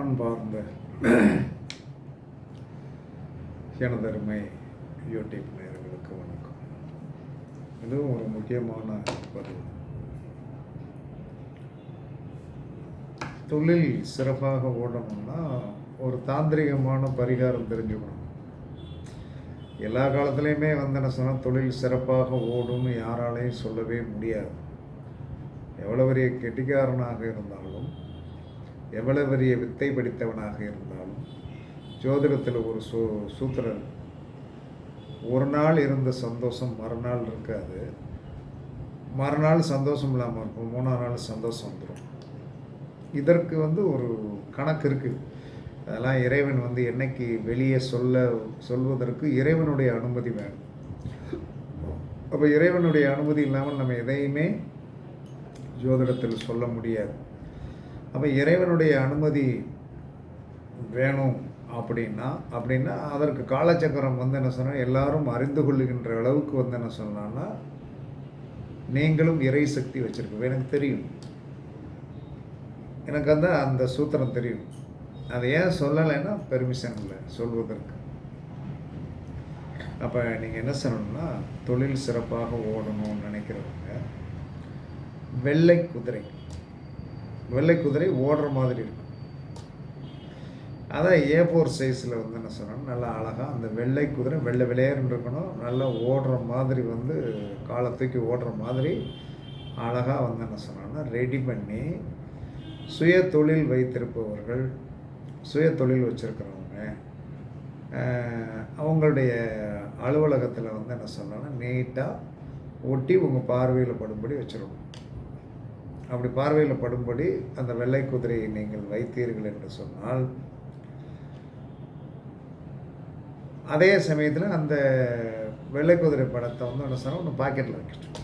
அன்பார்ந்த எனதருமை யூடியூப் நேர்களுக்கு வணக்கம். இதுவும் ஒரு முக்கியமான பதிவு. தொழில் சிறப்பாக ஓடணும்னா ஒரு தாந்திரிகமான பரிகாரம் தெரிஞ்சுக்கணும். எல்லா காலத்துலேயுமே வந்து என்ன சொன்னால் தொழில் சிறப்பாக ஓடும்னு யாராலையும் சொல்லவே முடியாது. எவ்வளோ பெரிய கெட்டிக்காரனாக இருந்தாலும் எவ்வளவு பெரிய வித்தை படித்தவனாக இருந்தாலும் ஜோதிடத்தில் ஒரு சூ சூத்திரர் ஒரு நாள் இருந்த சந்தோஷம் மறுநாள் இருக்காது. மறுநாள் சந்தோஷம் இல்லாமல் இருக்கும் மூணாம் நாள் சந்தோஷம் வந்துடும் இதற்கு வந்து ஒரு கணக்கு இருக்குது அதெல்லாம் இறைவன் வந்து என்னைக்கு வெளியே சொல்ல சொல்வதற்கு இறைவனுடைய அனுமதி வேணும். அப்போ இறைவனுடைய அனுமதி இல்லாமல் நம்ம எதையுமே ஜோதிடத்தில் சொல்ல முடியாது. அப்போ இறைவனுடைய அனுமதி வேணும் அப்படின்னா அப்படின்னா அதற்கு காலச்சக்கரம் வந்து என்ன சொன்னால் எல்லாரும் அறிந்து கொள்ளுகின்ற அளவுக்கு வந்து என்ன சொன்னான்னா நீங்களும் இறை சக்தி வச்சுருக்க எனக்கு தெரியும். எனக்கு வந்து அந்த சூத்திரம் தெரியும். அதை ஏன் சொல்லலைன்னா பெர்மிஷன் இல்லை சொல்வதற்கு. அப்போ நீங்கள் என்ன சொல்லணும்னா தொழில் சிறப்பாக ஓடணும்னு நினைக்கிறவங்க வெள்ளை குதிரை. வெள்ளை குதிரை ஓடுற மாதிரி இருக்கும். அதான் ஏ ஃபோர் சைஸில் வந்து என்ன சொன்னோம் நல்லா அழகாக அந்த வெள்ளை குதிரை வெள்ளை விளையாடுன்னு இருக்கணும். நல்லா ஓடுற மாதிரி வந்து காலை தூக்கி ஓடுற மாதிரி அழகாக வந்து என்ன சொன்னோன்னா ரெடி பண்ணி சுய தொழில் வைத்திருப்பவர்கள் சுய தொழில் வச்சுருக்கிறவங்க அவங்களுடைய அலுவலகத்தில் வந்து என்ன சொல்லணும்னா நீட்டாக ஒட்டி உங்கள் பார்வையில் படும்படி வச்சிடணும் அப்படி பார்வையில் படும்படி அந்த வெள்ளை குதிரையை நீங்கள் வைத்தீர்கள் என்று சொன்னால் அதே சமயத்தில் அந்த வெள்ளை குதிரை படத்தை வந்து என்ன சொன்னால் ஒன்று பாக்கெட்டில் வைக்கணும்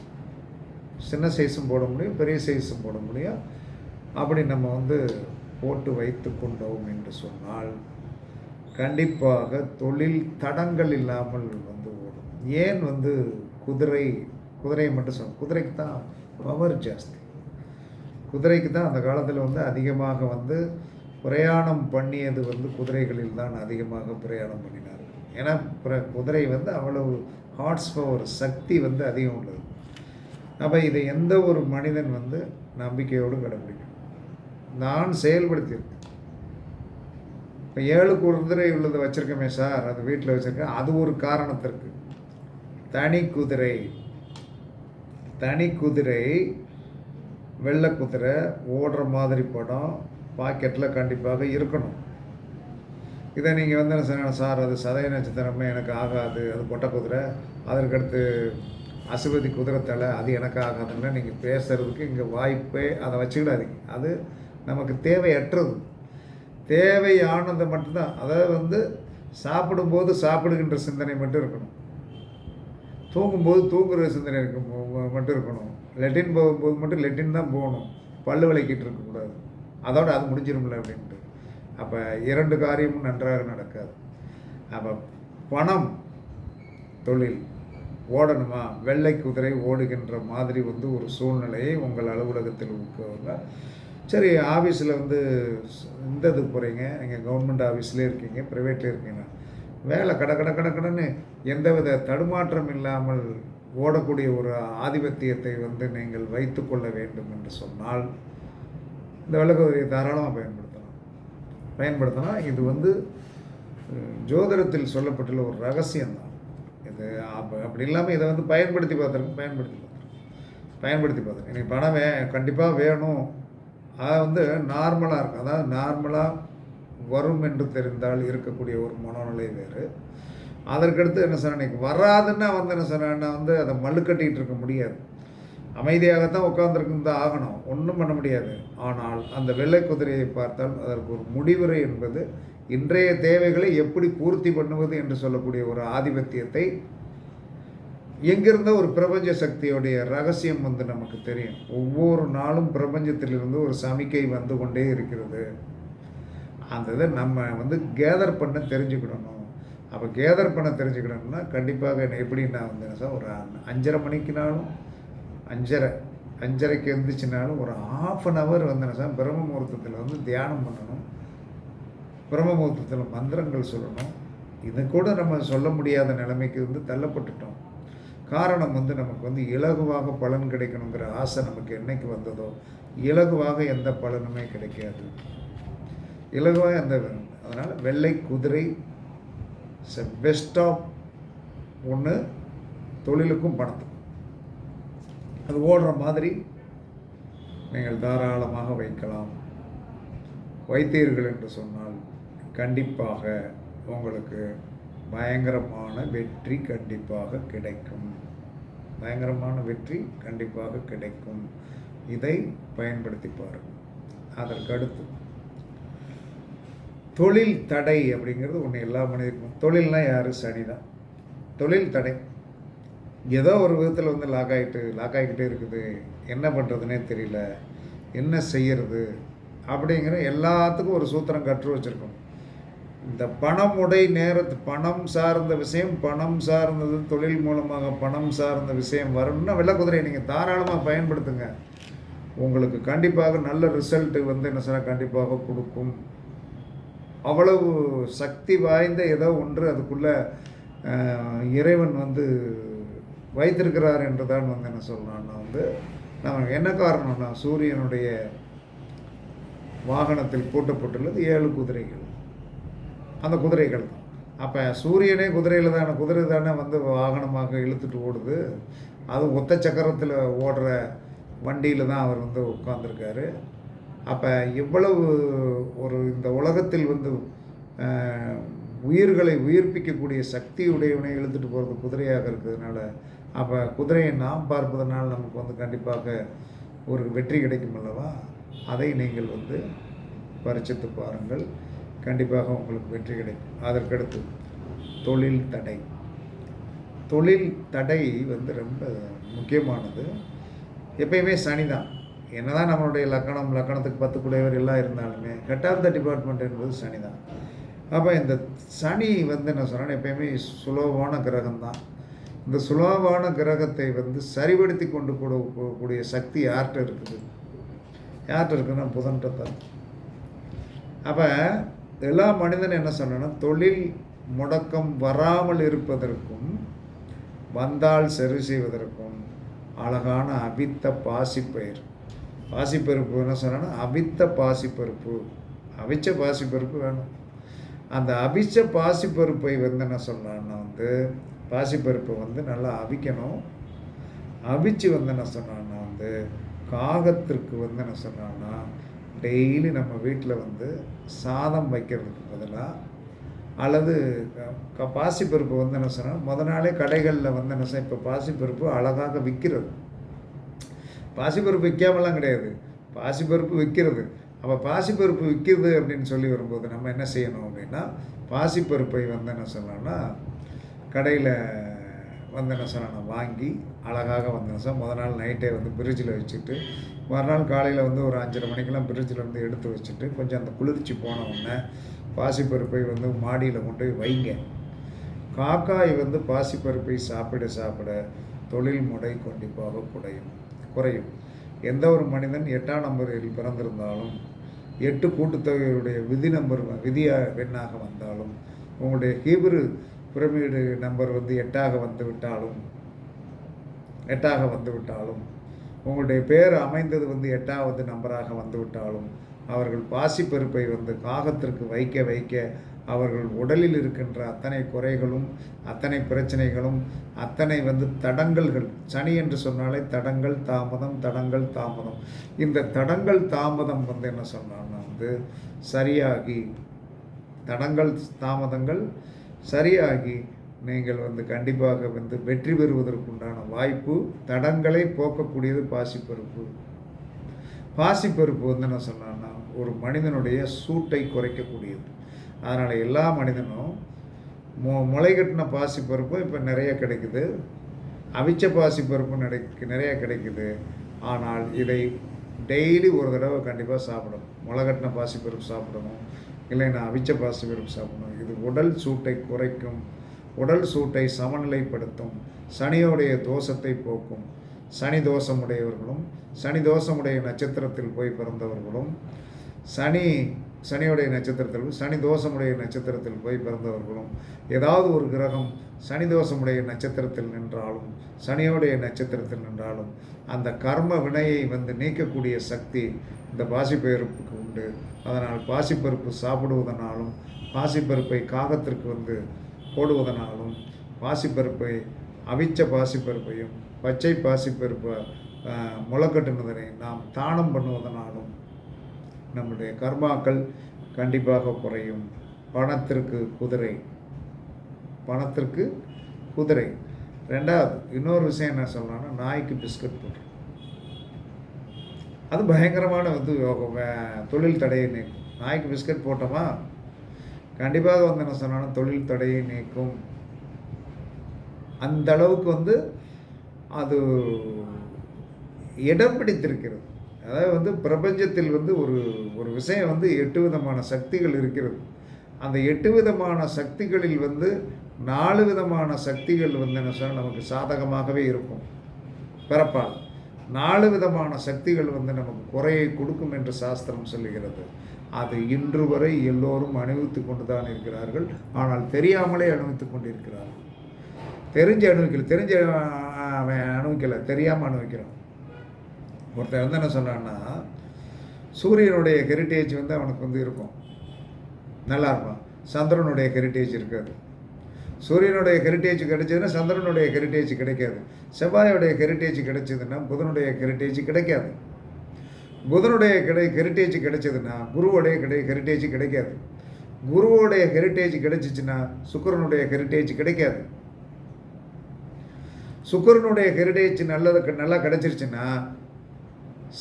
சின்ன சைஸும் போட முடியும் பெரிய சைஸும் போட முடியும். அப்படி நம்ம வந்து போட்டு வைத்து கொண்டோம் என்று சொன்னால் கண்டிப்பாக தொழில் தடங்கள் இல்லாமல் வந்து ஓடும். ஏன் வந்து குதிரை குதிரையை மட்டும் சொல் குதிரைக்கு தான் பவர் ஜாஸ்தி. குதிரைக்கு தான் அந்த காலத்தில் வந்து அதிகமாக வந்து பிரயாணம் பண்ணியது வந்து குதிரைகளில் தான் அதிகமாக பிரயாணம் பண்ணினார். ஏன்னா குதிரை வந்து அவ்வளவு ஹார்ட்ஸ் பவர் சக்தி வந்து அதிகம் உள்ளது. அப்போ இதை எந்த ஒரு மனிதன் வந்து நம்பிக்கையோடு கடைபிடிக்கும்? நான் செயல்படுத்தியிருக்கேன். இப்போ ஏழு குதிரை உள்ளது வச்சுருக்கோமே சார் அது வீட்டில் வச்சுருக்கேன். அது ஒரு காரணத்திற்கு. தனி குதிரை தனி குதிரை வெள்ளை குதிரை ஓடுற மாதிரி படம் பாக்கெட்டில் கண்டிப்பாக இருக்கணும். இதை நீங்கள் வந்து என்ன சொன்ன சார் அது சதய நட்சத்திரமே எனக்கு ஆகாது அது கொட்டை குதிரை. அதற்கடுத்து அசுபதி குதிரை தலை அது எனக்கு ஆகாதுன்னா நீங்கள் பேசுகிறதுக்கு இங்கே வாய்ப்பே அதை வச்சுக்கிடாதீங்க. அது நமக்கு தேவையற்றது. தேவையானதை மட்டும்தான். அதாவது வந்து சாப்பிடும்போது சாப்பிடுகின்ற சிந்தனை மட்டும் இருக்கணும். தூங்கும்போது தூங்குகிற சிந்தனை இருக்க மட்டும் இருக்கணும். லெட்டின் போகும்போது மட்டும் லெட்டின் தான் போகணும். பல்லு விளக்கிட்டு இருக்கக்கூடாது அதோட அது முடிஞ்சிரும்ல அப்படின்ட்டு. அப்போ இரண்டு காரியமும் நன்றாக நடக்காது. அப்போ பணம் தொழில் ஓடணுமா? வெள்ளை குதிரை ஓடுகின்ற மாதிரி வந்து ஒரு சூழ்நிலையை உங்கள் அலுவலகத்தில் இருக்கவங்க சரி ஆஃபீஸில் வந்து இந்த இதுக்கு போகிறீங்க நீங்கள் கவர்மெண்ட் ஆஃபீஸ்லேயே இருக்கீங்க ப்ரைவேட்லேயே இருக்கீங்க. வேலை கட கட கட கடன்னு எந்தவித தடுமாற்றம் இல்லாமல் ஓடக்கூடிய ஒரு ஆதிபத்தியத்தை வந்து நீங்கள் வைத்து கொள்ள வேண்டும் என்று சொன்னால் இந்த வெள்ளக்குதிரையை தாராளமாக பயன்படுத்தலாம். பயன்படுத்தலாம் இது வந்து ஜோதிடத்தில் சொல்லப்பட்டுள்ள ஒரு ரகசியம்தான். இது அப்போ அப்படி இல்லாமல் இதை வந்து பயன்படுத்தி பார்த்துருக்கேன் பயன்படுத்தி பார்த்துருக்கேன் பயன்படுத்தி பார்த்துருக்கேன் எனக்கு பணம் வே கண்டிப்பாக வேணும். அதை வந்து நார்மலாக இருக்கும். அதாவது நார்மலாக வரும் என்று தெரிந்தால் இருக்கக்கூடிய ஒரு மனநிலை வேறு. அதற்கடுத்து என்ன சொன்னேன் இன்னைக்கு வராதுன்னா வந்து என்ன சொன்னா வந்து அதை மல்லு கட்டிகிட்டு இருக்க முடியாது. அமைதியாகத்தான் உட்காந்துருக்குன்னு தான் ஆகணும். ஒன்றும் பண்ண முடியாது. ஆனால் அந்த வெள்ளை குதிரையை பார்த்தால் அதற்கு ஒரு முடிவுரை என்பது இன்றைய தேவைகளை எப்படி பூர்த்தி பண்ணுவது என்று சொல்லக்கூடிய ஒரு ஆதிபத்தியத்தை எங்கிருந்த ஒரு பிரபஞ்ச சக்தியுடைய ரகசியம் வந்து நமக்கு தெரியும். ஒவ்வொரு நாளும் பிரபஞ்சத்திலிருந்து ஒரு சமிக்கை வந்து கொண்டே இருக்கிறது. அந்த இதை நம்ம வந்து கேதர் பண்ண தெரிஞ்சுக்கிடணும். அப்போ கேதர் பண்ண தெரிஞ்சுக்கணும்னா கண்டிப்பாக என்ன எப்படி நான் வந்து சார் ஒரு அஞ்சரை மணிக்குனாலும் அஞ்சரை அஞ்சரைக்கு எழுந்துச்சுனாலும் ஒரு ஆஃப் அன் ஹவர் வந்து சார் பிரம்ம முகூர்த்தத்தில் வந்து தியானம் பண்ணணும். பிரம்ம முகூர்த்தத்தில் மந்திரங்கள் சொல்லணும். இது கூட நம்ம சொல்ல முடியாத நிலைமைக்கு வந்து தள்ளப்பட்டுட்டோம். காரணம் வந்து நமக்கு வந்து இலகுவாக பலன் கிடைக்கணுங்கிற ஆசை நமக்கு என்னைக்கு வந்ததோ இலகுவாக எந்த பலனுமே கிடைக்காது. இலகுவாக எந்த அதனால் வெள்ளை குதிரை பெஸ்ட் ஆஃப் ஒன்று தொழிலுக்கும் பணத்துக்கும் அது ஓடுற மாதிரி நீங்கள் தாராளமாக வைக்கலாம் வைத்தீர்கள் என்று சொன்னால் கண்டிப்பாக உங்களுக்கு பயங்கரமான வெற்றி கண்டிப்பாக கிடைக்கும் பயங்கரமான வெற்றி கண்டிப்பாக கிடைக்கும் இதை பயன்படுத்தி பாருங்கள் அதற்கு அடுத்து தொழில் தடை அப்படிங்கிறது ஒன்று எல்லா மனிதருக்கும். தொழில்னால் யார்? சனி தான் தொழில் தடை. ஏதோ ஒரு விதத்தில் வந்து லாக் ஆகிட்டு லாக் ஆகிக்கிட்டே இருக்குது. என்ன பண்ணுறதுனே தெரியல. என்ன செய்யறது? அப்படிங்கிற எல்லாத்துக்கும் ஒரு சூத்திரம் கற்று வச்சுருக்கோம். இந்த பணமுடை நேரத்து பணம் சார்ந்த விஷயம் பணம் சார்ந்தது தொழில் மூலமாக பணம் சார்ந்த விஷயம் வரும்னா வெள்ளக்குதிரையை நீங்கள் தாராளமாக பயன்படுத்துங்க. உங்களுக்கு கண்டிப்பாக நல்ல ரிசல்ட்டு வந்து என்ன சொன்னால் கண்டிப்பாக கொடுக்கும். அவ்வளவு சக்தி வாய்ந்த ஏதோ ஒன்று அதுக்குள்ளே இறைவன் வந்து வைத்திருக்கிறார் என்று தான் வந்து என்ன சொல்லலாம்னா வந்து நம்ம என்ன காரணம்னா சூரியனுடைய வாகனத்தில் பூட்டப்பட்டுள்ளது ஏழு குதிரைகள். அந்த குதிரைகள் தான். அப்போ சூரியனே குதிரையில் தானே குதிரை தானே வந்து வாகனமாக இழுத்துட்டு ஓடுது. அது ஒத்த சக்கரத்தில் ஓடுற வண்டியில் தான் அவர் வந்து உட்காந்துருக்காரு அப்போ இவ்வளவு ஒரு இந்த உலகத்தில் வந்து உயிர்களை உயிர்ப்பிக்கக்கூடிய சக்தி உடையவனை இழுத்துட்டு போகிறது குதிரையாக இருக்கிறதுனால அப்போ குதிரையை நாம் பார்ப்பதனால் நமக்கு வந்து கண்டிப்பாக ஒரு வெற்றி கிடைக்கும் அல்லவா? அதை நீங்கள் வந்து பரிச்சித்து பாருங்கள். கண்டிப்பாக உங்களுக்கு வெற்றி கிடைக்கும். அதற்கடுத்து தொழில் தடை. தொழில் தடை வந்து ரொம்ப முக்கியமானது. எப்பயுமே சனி தான் என்னதான் நம்மளுடைய லக்கணம் லக்கணத்துக்கு பத்து குடையவர் எல்லாம் இருந்தாலுமே ஹெட் ஆஃப் த டிபார்ட்மெண்ட் என்பது சனி தான் அப்போ இந்த சனி வந்து என்ன சொன்னேன் எப்பயுமே சுலபமான கிரகம் தான் இந்த சுலபமான கிரகத்தை வந்து சரிபடுத்தி கொண்டு கூடிய சக்தி யார்கிட்ட இருக்குது? யார்கிட்ட இருக்குன்னா புதன்கிட்ட தான். அப்போ எல்லா மனிதன் என்ன சொன்னா தொழில் முடக்கம் வராமல் இருப்பதற்கும் வந்தால் சரி செய்வதற்கும் அழகான அவித்த பாசிப்பயிர். பாசிப்பருப்பு என்ன சொன்னா அவித்த பாசிப்பருப்பு. அவிச்ச பாசிப்பருப்பு வேணும். அந்த அவிச்ச பாசிப்பருப்பை வந்து என்ன சொன்னான்னா வந்து பாசிப்பருப்பை வந்து நல்லா அவிக்கணும். அவிச்சு வந்து என்ன சொன்னான்னா வந்து காகத்திற்கு வந்து என்ன சொன்னான்னா டெய்லி நம்ம வீட்டில் வந்து சாதம் வைக்கிறதுக்கு பதிலாக அல்லது க பாசிப்பருப்பு வந்து என்ன சொன்னால் முத நாளே கடைகளில் வந்து என்ன இப்போ பாசிப்பருப்பு அழகாக விற்கிறது பாசிப்பருப்பு விற்காமலாம் கிடையாது. பாசிப்பருப்பு விற்கிறது அப்போ பாசிப்பருப்பு விற்கிறது அப்படின்னு சொல்லி வரும்போது நம்ம என்ன செய்யணும் அப்படின்னா பாசிப்பருப்பை வந்து என்ன சொல்லணும்னா கடையில் வந்து என்ன சொல்லணும் வாங்கி அழகாக வந்து சார் முத முதல் நாள் நைட்டே வந்து ஃப்ரிட்ஜில் வச்சுட்டு மறுநாள் காலையில் வந்து ஒரு அஞ்சரை மணிக்கெல்லாம் ஃப்ரிட்ஜில் இருந்து எடுத்து வச்சுட்டு கொஞ்சம் அந்த குளிர்ச்சி போன உடனே பாசிப்பருப்பை வந்து மாடியில் கொண்டு போய் வைங்க. காக்காய் வந்து பாசிப்பருப்பை சாப்பிட சாப்பிட தொழில் முறை கண்டிப்பாக குறையும் குறையும். எந்த ஒரு மனிதன் எட்டாம் நம்பரில் பிறந்திருந்தாலும் எட்டு கூட்டுத்தொகையுடைய விதி நம்பர் விதியாக எண்ணாக வந்தாலும் உங்களுடைய ஹீப்ரு பிரமிடு நம்பர் வந்து எட்டாக வந்து விட்டாலும் எட்டாக வந்து விட்டாலும் உங்களுடைய பேர் அமைந்தது வந்து எட்டாவது நம்பராக வந்து விட்டாலும் அவர்கள் பாசிப்பருப்பை வந்து காகத்திற்கு வைக்க வைக்க அவர்கள் உடலில் இருக்கின்ற அத்தனை குறைகளும் அத்தனை பிரச்சனைகளும் அத்தனை வந்து தடங்கல்கள் சனி என்று சொன்னாலே தடங்கள் தாமதம் தடங்கள் தாமதம். இந்த தடங்கள் தாமதம் வந்து என்ன சொன்னான்னா வந்து சரியாகி தடங்கள் தாமதங்கள் சரியாகி நீங்கள் வந்து கண்டிப்பாக வந்து வெற்றி பெறுவதற்குண்டான வாய்ப்பு தடங்களை போக்கக்கூடியது பாசிப்பருப்பு. பாசிப்பருப்பு வந்து என்ன சொன்னான்னா ஒரு மனிதனுடைய சூட்டை குறைக்கக்கூடியது. அதனால் எல்லா மனிதனும் மொ முளை கட்டின பாசிப்பருப்பும் இப்போ நிறைய கிடைக்குது. அவிச்ச பாசிப்பருப்பும் நடக்கு நிறைய கிடைக்குது. ஆனால் இதை டெய்லி ஒரு தடவை கண்டிப்பாக சாப்பிடணும். முளை கட்டின பாசிப்பருப்பு சாப்பிடணும். இல்லைன்னா அவிச்ச பாசிப்பருப்பு சாப்பிடணும். இது உடல் சூட்டை குறைக்கும். உடல் சூட்டை சமநிலைப்படுத்தும். சனியோடைய தோஷத்தை போக்கும். சனி தோஷமுடையவர்களும் சனி தோஷமுடைய நட்சத்திரத்தில் போய் பிறந்தவர்களும் சனி சனியுடைய நட்சத்திரத்தில் சனி தோஷமுடைய நட்சத்திரத்தில் போய் பிறந்தவர்களும் ஏதாவது ஒரு கிரகம் சனி தோஷமுடைய நட்சத்திரத்தில் நின்றாலும் சனியோடைய நட்சத்திரத்தில் நின்றாலும் அந்த கர்ம வினையை வந்து நீக்கக்கூடிய சக்தி இந்த பாசிப்பெருப்புக்கு உண்டு. அதனால் பாசிப்பருப்பு சாப்பிடுவதனாலும் பாசிப்பருப்பை காகத்திற்கு வந்து போடுவதனாலும் பாசிப்பருப்பை அவிச்ச பாசிப்பருப்பையும் பச்சை பாசிப்பருப்பை ஆஹ், முளைக்கட்டுனதனை நாம் தானம் பண்ணுவதனாலும் நம்முடைய கர்மாக்கள் கண்டிப்பாக குறையும். பணத்திற்கு குதிரை. பணத்திற்கு குதிரை. ரெண்டாவது இன்னொரு விஷயம் என்ன சொல்லலாம்னா நாய்க்கு பிஸ்கட் போட்டு அது பயங்கரமான வந்து யோகம், தொழில் தடையை நீக்கும். நாய்க்கு பிஸ்கட் போட்டோமா? கண்டிப்பாக வந்து என்ன சொன்னாலும் தொழில் தடையை நீக்கும். அந்த அளவுக்கு வந்து அது இடம் பிடித்திருக்கிறது. அதாவது வந்து பிரபஞ்சத்தில் வந்து ஒரு ஒரு விஷயம் வந்து எட்டு விதமான சக்திகள் இருக்கிறது. அந்த எட்டு விதமான சக்திகளில் வந்து நாலு விதமான சக்திகள் வந்து என்ன சொன்னால் நமக்கு சாதகமாகவே இருக்கும். பிறப்பால். நாலு விதமான சக்திகள் வந்து நமக்கு குறையை கொடுக்கும் என்று சாஸ்திரம் சொல்லுகிறது. அது இன்று வரை எல்லோரும் அனுபவித்து கொண்டு தான் இருக்கிறார்கள். ஆனால் தெரியாமலே அனுபவித்து கொண்டிருக்கிறார்கள். தெரிஞ்சு அனுபவிக்கல தெரிஞ்ச அவன் அனுபவிக்கலை தெரியாமல் அனுபவிக்கிறான் ஒருத்தர் வந்து என்ன சொன்னான்னா சூரியனுடைய ஹெரிட்டேஜ் வந்து அவனுக்கு வந்து இருக்கும். நல்லா இருப்பான் சந்திரனுடைய ஹெரிட்டேஜ் இருக்காது. சூரியனுடைய ஹெரிட்டேஜ் கிடைச்சதுன்னா சந்திரனுடைய ஹெரிட்டேஜ் கிடைக்காது. செவ்வாயோடைய ஹெரிட்டேஜ் கிடைச்சதுன்னா புதனுடைய ஹெரிட்டேஜ் கிடைக்காது. புதனுடைய கிடை ஹெரிட்டேஜ் கிடைச்சதுன்னா குருவோடைய கிடை ஹெரிட்டேஜ் கிடைக்காது. குருவோடைய ஹெரிட்டேஜ் கிடைச்சிச்சின்னா சுக்கிரனுடைய ஹெரிட்டேஜ் கிடைக்காது. சுக்கிரனுடைய ஹெரிட்டேஜ் நல்லது நல்லா கிடச்சிருச்சுன்னா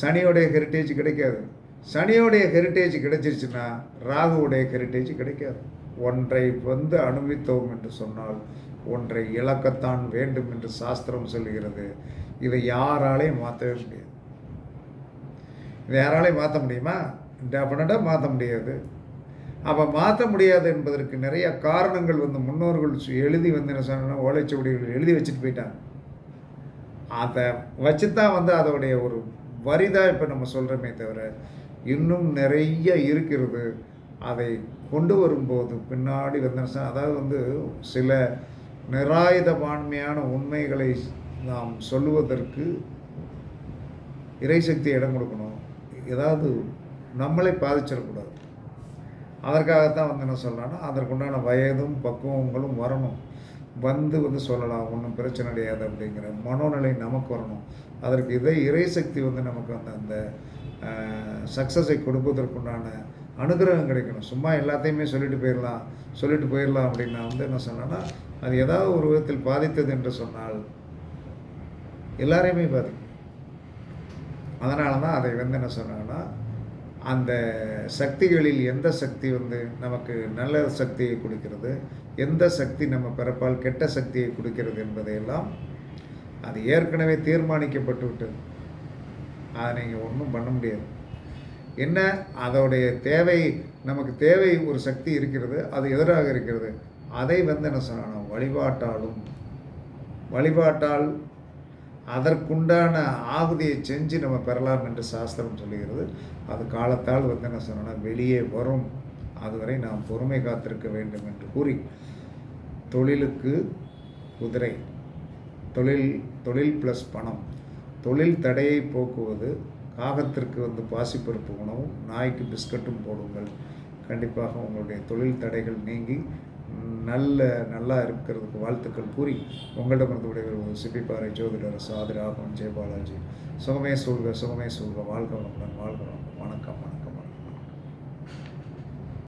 சனியோடைய ஹெரிட்டேஜ் கிடைக்காது. சனியோடைய ஹெரிட்டேஜ் கிடைச்சிருச்சுன்னா ராகுவுடைய ஹெரிட்டேஜ் கிடைக்காது. ஒன்றை வந்து அனுபவித்தோம் என்று சொன்னால் ஒன்றை இழக்கத்தான் வேண்டும் என்று சாஸ்திரம் சொல்கிறது இதை யாராலையும் மாற்றவே முடியாது. இதை யாராலையும் மாற்ற முடியுமா? டெஃபினட்டாக மாற்ற முடியாது. அப்போ மாற்ற முடியாது என்பதற்கு நிறைய காரணங்கள் வந்து முன்னோர்கள் சு- எழுதி வந்து என்ன சொன்னால் ஓலைச்சுவடிகள் எழுதி வச்சுட்டு போயிட்டாங்க. அதை வச்சு தான் வந்து அதோடைய ஒரு வரிதான் இப்போ நம்ம சொல்கிறோமே தவிர இன்னும் நிறைய இருக்கிறது. அதை கொண்டு வரும்போது பின்னாடி வந்து அதாவது வந்து சில நிராயுதபான்மையான உண்மைகளை நாம் சொல்லுவதற்கு இறைசக்தி இடம் கொடுக்கணும். ஏதாவது நம்மளை பாதிச்சிடக்கூடாது. அதற்காகத்தான் வந்து என்ன சொல்லலாம்னா அதற்குண்டான வயதும் பக்குவங்களும் வரணும். வந்து வந்து சொல்லலாம் ஒன்றும் பிரச்சனை கிடையாது அப்படிங்கிற மனோநிலை நமக்கு வரணும். அதற்கு இதை இறைசக்தி வந்து நமக்கு அந்த அந்த சக்ஸஸை கொடுப்பதற்குண்டான அனுகிரகம் கிடைக்கணும். சும்மா எல்லாத்தையுமே சொல்லிட்டு போயிடலாம் சொல்லிட்டு போயிடலாம் அப்படின்னு நான் வந்து என்ன சொன்னேன்னா அது ஏதாவது ஒரு விதத்தில் பாதித்தது என்று சொன்னால் எல்லாரையுமே பாதிக்கும். அதனால தான் அதை வந்து என்ன சொன்னாங்கன்னா அந்த சக்திகளில் எந்த சக்தி வந்து நமக்கு நல்ல சக்தியை கொடுக்கிறது எந்த சக்தி நம்ம பிறப்பால் கெட்ட சக்தியை கொடுக்கிறது என்பதையெல்லாம் அது ஏற்கனவே தீர்மானிக்கப்பட்டு விட்டது அதை நீங்கள் ஒன்றும் பண்ண முடியாது. என்ன? அதோடைய தேவை நமக்கு தேவை ஒரு சக்தி இருக்கிறது அது எதிராக இருக்கிறது? அதை வந்து என்ன சொல்லணும்? வழிபாட்டாலும். வழிபாட்டால் அதற்குண்டான ஆகுதியை செஞ்சு நம்ம பெறலாம் என்று சாஸ்திரம் சொல்லுகிறது. அது காலத்தால் வந்து என்ன சொல்லணும்னா வெளியே வரும். அதுவரை நாம் பொறுமை காத்திருக்க வேண்டும் என்று கூறி தொழிலுக்கு குதிரை தொழில் தொழில் ப்ளஸ் பணம் தொழில் தடையை போக்குவது காகத்திற்கு வந்து பாசிப்பருப்பு உணவும் நாய்க்கு பிஸ்கட்டும் போடுங்கள். கண்டிப்பாக உங்களுடைய தொழில் தடைகள் நீங்கி நல்ல நல்லா இருக்கிறதுக்கு வாழ்த்துக்கள் கூறி உங்களிடமிருந்து விடைபெறுவது சிப்பிப்பாறை ஜோதிடர் சாதிராகவன் ஜெயபாலாஜி. சுகமே சொல்க சுகமே சொல்க வாழ்க வளமுடன் வாழ்க வணக்கம் வணக்கம்.